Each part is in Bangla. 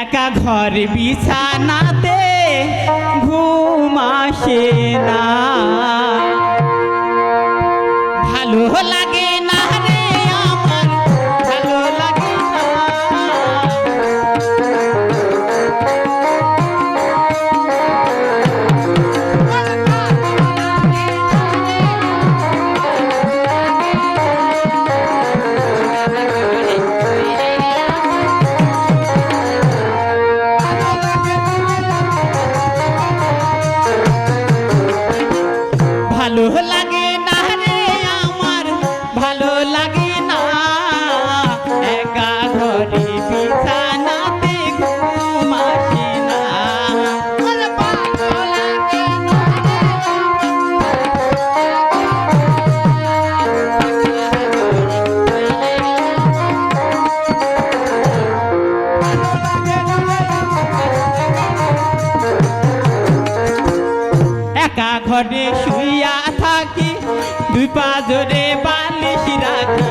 একা ঘর বিছানাতে ঘুম আসে না। ঘরে শুইয়া থাকি, দুই পা জোরে বালিশ রাখি।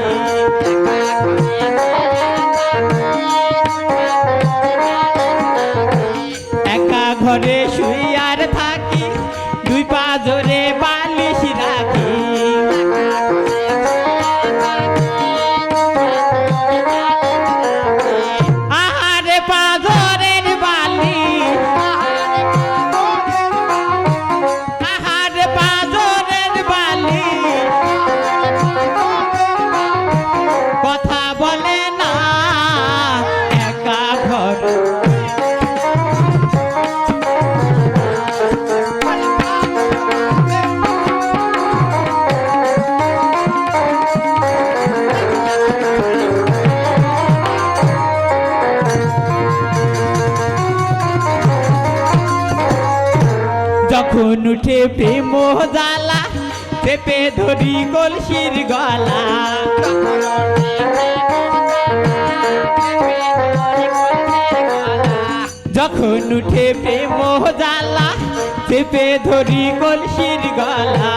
একা ঘরে শুইয়ার থাকি, দুই পা জোরে যখন উঠে প্রেম জ্বালা পেপে ধরি কলসির গলা। যখন উঠে প্রেম জ্বালা পেপে ধরি কলসির গলা।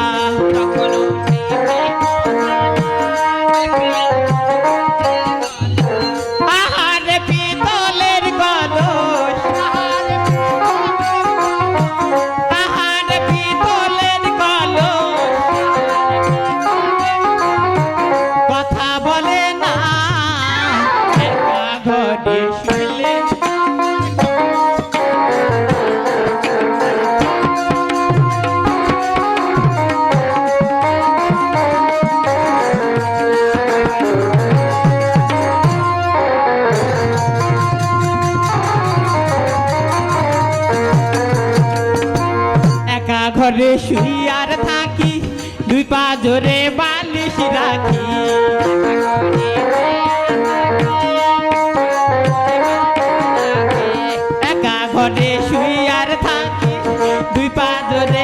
ঘরে শুইলে একা ঘরে শুই আর থাকি দুই পা জোরে বালিশ রাখি। ঘরে শুই আর থাকি। দুই পা ধরে